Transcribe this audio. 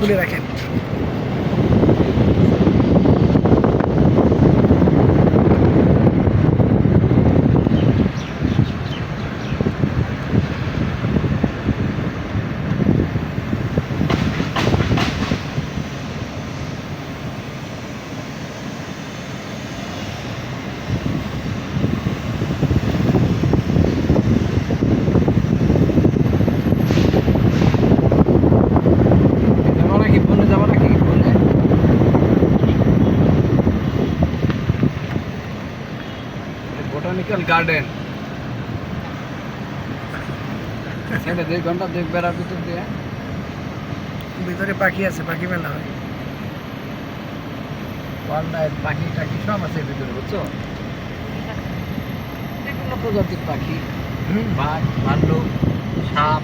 খুলে রাখেন। Botanical garden সেটা দুই ঘণ্টা দুই বেড়ার ভিতর দিয়ে। ভিতরে পাখি আছে পাখি মেলা হয়। ওয়াইল্ড লাইফ পাখি টাখি সব আছে ভিতরে বুঝছ? বিভিন্ন প্রজাতির পাখি। বাঘ ভাল্লুক সাপ।